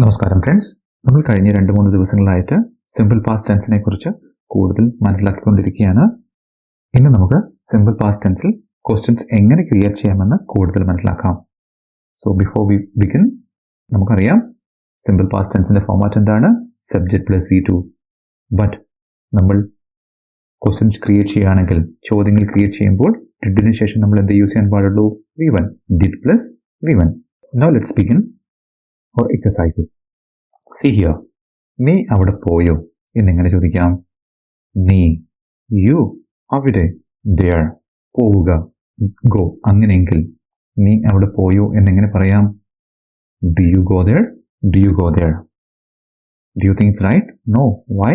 നമസ്കാരം ഫ്രണ്ട്സ് നമ്മൾ കഴിഞ്ഞ രണ്ട് മൂന്ന് ദിവസങ്ങളായിട്ട് സിമ്പിൾ പാസ്റ്റ് ടെൻസിനെ കുറിച്ച് കൂടുതൽ മനസ്സിലാക്കിക്കൊണ്ടിരിക്കുകയാണ്. ഇന്ന് നമുക്ക് സിമ്പിൾ പാസ്റ്റ് ടെൻസിൽ ക്വസ്റ്റ്യൻസ് എങ്ങനെ ക്രിയേറ്റ് ചെയ്യാമെന്ന് കൂടുതൽ മനസ്സിലാക്കാം. സോ ബിഫോർ വി ബിഗിൻ നമുക്കറിയാം സിമ്പിൾ പാസ്റ്റ് ടെൻസിന്റെ ഫോമാറ്റ് എന്താണ്? Subject plus V two but നമ്മൾ ക്വസ്റ്റ്യൻസ് ക്രിയേറ്റ് ചെയ്യുകയാണെങ്കിൽ ചോദ്യങ്ങൾ ക്രിയേറ്റ് ചെയ്യുമ്പോൾ ഡിഡിന് ശേഷം നമ്മൾ എന്ത് യൂസ് ചെയ്യാൻ പാടുള്ളൂ? V one did plus V one no let's begin our exercise see here നീ അവിടെ പോയോ? എന്നെങ്ങനെ ചോദിക്കാം. നീ യു അവിടെ ദർ പോവുക. ഗോ അങ്ങനെയെങ്കിൽ നീ അവിടെ പോയോ എന്നെങ്ങനെ പറയാം. Do you go there do you go there do you things right no why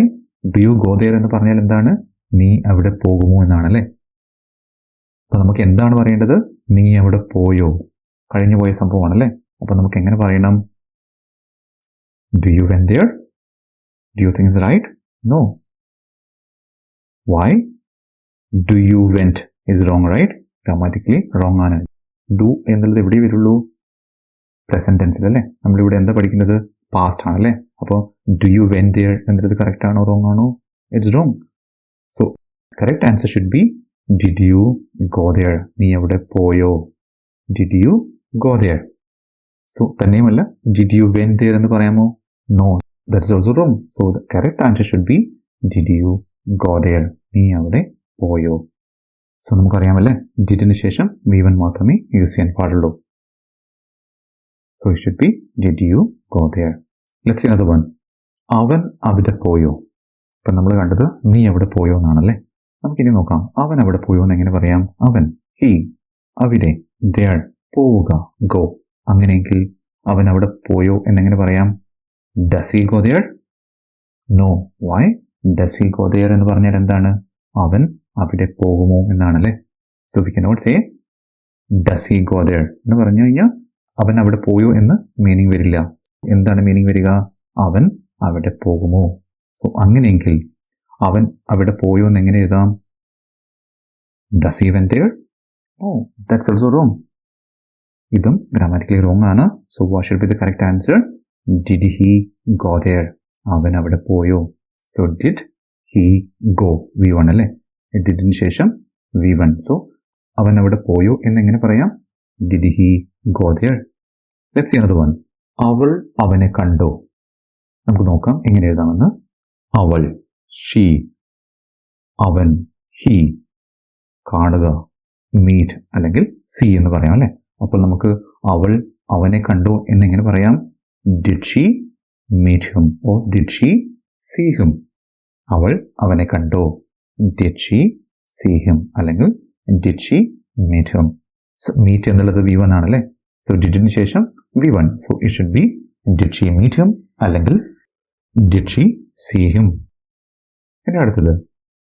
do you go there എന്ന് പറഞ്ഞാൽ എന്താണ്? നീ അവിടെ പോകുമോ എന്നാണല്ലേ? അപ്പം നമുക്ക് എന്താണ് പറയേണ്ടത്? നീ അവിടെ പോയോ? കഴിഞ്ഞു പോയ സംഭവമാണല്ലേ? അപ്പം നമുക്ക് എങ്ങനെ പറയണം? Do you went there? Do you think it's right? No. Why? Do you went is wrong, right? Grammatically wrong ആണ്. ഡു എന്നുള്ളത് എവിടെ വരുള്ളൂ? പ്രസന്റ് ടെൻസിൽ അല്ലേ നമ്മളിവിടെ എന്താ പഠിക്കുന്നത്? പാസ്റ്റ് ആണല്ലേ? അപ്പോൾ ഡു യു വെൻ ദിയർ എന്നുള്ളത് കറക്റ്റ് ആണോ റോങ് ആണോ? It's wrong so correct answer should be did you go there നീ എവിടെ പോയോ? Did you go there so തന്നെയുമല്ല ഡിഡ് യു വെൻ ദിയർ എന്ന് പറയാമോ? No that is also wrong so the correct answer should be did you go there നീ അവിടെ പോയോ? So നമുക്കറിയാമല്ലേ? ഡിഡിന് ശേഷം വി വൺ മാത്രമേ യൂസ് ചെയ്യാൻ പാടുള്ളൂ. So it should be did you go there let's അത് വൺ അവൻ അവിടെ പോയോ? ഇപ്പം നമ്മൾ കണ്ടത് നീ അവിടെ പോയോ എന്നാണല്ലേ? നമുക്കിനി നോക്കാം. അവൻ അവിടെ പോയോ എന്ന് എങ്ങനെ പറയാം? അവൻ ഹി അവിടെ ദയർ പോവുക ഗോ അങ്ങനെയെങ്കിൽ അവൻ അവിടെ പോയോ എന്നെങ്ങനെ പറയാം? Does he go there no why does he go there എന്ന് പറഞ്ഞാൽ എന്താണ്? അവൻ അവിടെ പോകുമോ എന്നാണല്ലേ? So we cannot say does he go there എന്ന് പറഞ്ഞു കഴിഞ്ഞാൽ അവൻ അവിടെ പോയോ എന്ന് മീനിങ് വരില്ല. എന്താണ് മീനിങ് വരിക? അവൻ അവിടെ പോകുമോ? സോ അങ്ങനെയെങ്കിൽ അവൻ അവിടെ പോയോ എന്ന് എങ്ങനെ എഴുതാം? Does he went oh that's also wrong ഇതും ഗ്രാമാറ്റിക്കലി റോങ് ആണ്. So what should be the correct answer did he go there അവൻ അവിടെ പോയോ? So did he go V one അല്ലേ? ഡിഡിന് ശേഷം വി വൺ സോ അവൻ അവിടെ പോയോ എന്നെങ്ങനെ പറയാം. Did he go there let's another one അവൾ അവനെ കണ്ടോ? നമുക്ക് നോക്കാം. എങ്ങനെ എഴുതാമെന്ന്. അവൾ ഷീ അവൻ ഹി കാണുക മീറ്റ് അല്ലെങ്കിൽ സി എന്ന് പറയാം അല്ലേ? അപ്പോൾ നമുക്ക് അവൾ അവനെ കണ്ടു എന്നെങ്ങനെ പറയാം. Did she meet him oh did she see him അവൾ അവനെ കണ്ടോ. ഡിഡ് ഷീ സീ ഹിം അല്ലെങ്കിൽ did she meet him meet എന്നുള്ളത് വി വൺ ആണല്ലേ? സോ ഡിഡിന് ശേഷം V one so it should be did she meet him അല്ലെങ്കിൽ did she see him പിന്നെ അടുത്തത്.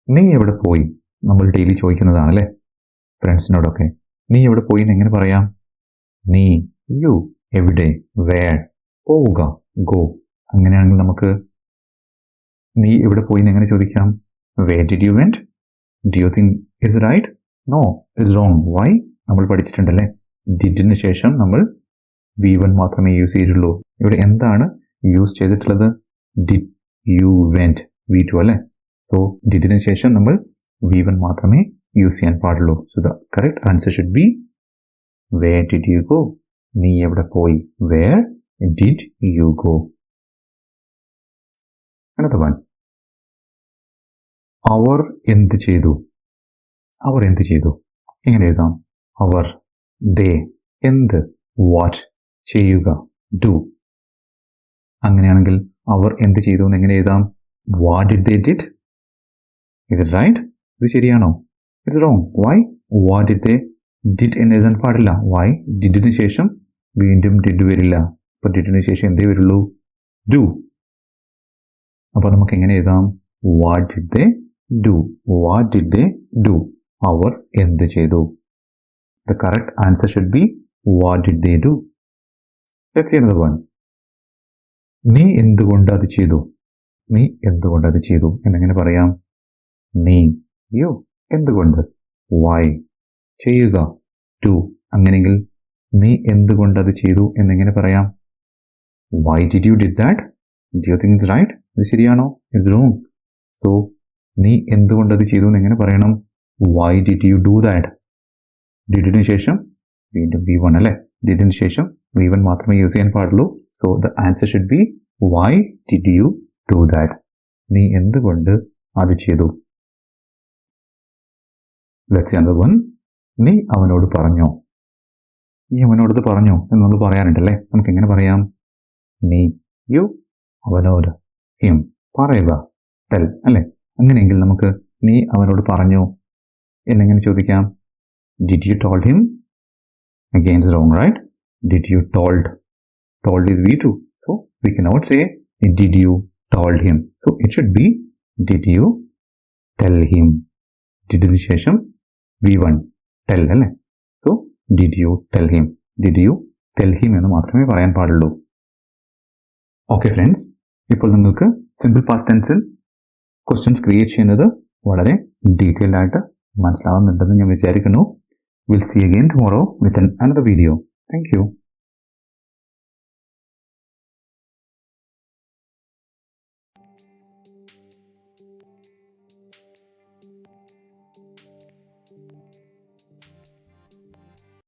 നീ എവിടെ പോയി? നമ്മൾ ഡെയിലി ചോദിക്കുന്നതാണല്ലേ? ഫ്രണ്ട്സിനോടൊക്കെ നീ എവിടെ പോയി എന്ന് എങ്ങനെ പറയാം? നീ യു എവിടെ വേർ പോവുക. ഗോ. അങ്ങനെയാണെങ്കിൽ നമുക്ക് നീ എവിടെ പോയി എന്ന് എങ്ങനെ ചോദിക്കാം? Where did you went do you think is right no is wrong why നമ്മൾ പഠിച്ചിട്ടുണ്ടല്ലേ? ഡിഡിന് ശേഷം നമ്മൾ വി വൺ മാത്രമേ യൂസ് ചെയ്തിട്ടുള്ളൂ. ഇവിടെ എന്താണ് യൂസ് ചെയ്തിട്ടുള്ളത്? Did you went V two അല്ലേ? സോ ഡിഡിന് ശേഷം നമ്മൾ വി വൺ മാത്രമേ യൂസ് ചെയ്യാൻ പാടുള്ളൂ. So the correct answer should be where did you go നീ എവിടെ പോയി? Where did you go? Another one. അവർ എന്ത് ചെയ്തു? അവർ എന്ത് ചെയ്തു? എങ്ങനെ എഴുതാം? അവർ ദേ എന്ത് വാട്ട് ചെയ്യുക? ഡു അങ്ങനെയാണെങ്കിൽ അവർ എന്ത് ചെയ്തു എന്ന് എങ്ങനെ എഴുതാം? വാട്ട് ഡിഡ് ദേ ഡിഡ് ഇത് റൈറ്റ് ഇത് ശരിയാണോ? It's wrong why what did they did എന്ന് എഴുതാൻ പാടില്ല. വൈ ഡിഡിന് ശേഷം വീണ്ടും ഡിഡ് വരില്ല. ഡിഡിന് ശേഷം എന്തേ വരുള്ളൂ? ഡു അപ്പൊ നമുക്ക് എങ്ങനെ എഴുതാം? What did they do what did they do അവർ എന്ത് ചെയ്തു? The correct answer should be what did they do let's one നീ എന്തുകൊണ്ട് അത് ചെയ്തു? നീ എന്തുകൊണ്ട് അത് ചെയ്തു? എന്നെങ്ങനെ പറയാം? നീ. യോ. എന്തുകൊണ്ട്? വൈ ചെയ്യുക. ടു അങ്ങനെയെങ്കിൽ നീ എന്തുകൊണ്ട് അത് ചെയ്തു? എന്നെങ്ങനെ പറയാം? Why did you did that do you think is right ഇത് ശരിയാണോ? ഇറ്റ്സ് റോങ് സോ നീ എന്തുകൊണ്ട് അത് ചെയ്തു എന്ന് എങ്ങനെ പറയണം? Why did you do that ഡിഡിന് ശേഷം വീണ്ടും വി വൺ അല്ലേ? ഡിഡിന് ശേഷം വി വൺ മാത്രമേ യൂസ് ചെയ്യാൻ പാടുള്ളൂ. So the answer should be why did you do that നീ എന്തുകൊണ്ട് അത് ചെയ്തു? വൺ നീ അവനോട് പറഞ്ഞോ? നീ അവനോടത് പറഞ്ഞോ എന്ന് നമുക്ക് പറയാനുണ്ടല്ലേ? നമുക്ക് എങ്ങനെ പറയാം? നീ യു അവനോട് ഹിം പറയുക. ടെൽ അല്ലേ? അങ്ങനെയെങ്കിൽ നമുക്ക് നീ അവനോട് പറഞ്ഞു എന്നെങ്ങനെ ചോദിക്കാം? Did you told him again it's wrong right did you told told is V two so we can not say did you told him so it should be did you tell him ഡിഡിന് ശേഷം V one tell അല്ലേ? So did you tell him did you tell him എന്ന് മാത്രമേ പറയാൻ പാടുള്ളൂ. Okay friends ഇപ്പോൾ നിങ്ങൾക്ക് simple past ടെൻസിൽ questions create ചെയ്യുന്നത് വളരെ ഡീറ്റെയിൽഡ് ആയിട്ട് മനസ്സിലാവുന്നുണ്ടെന്ന് ഞാൻ വിചാരിക്കുന്നു. Will see again tomorrow with an another video thank you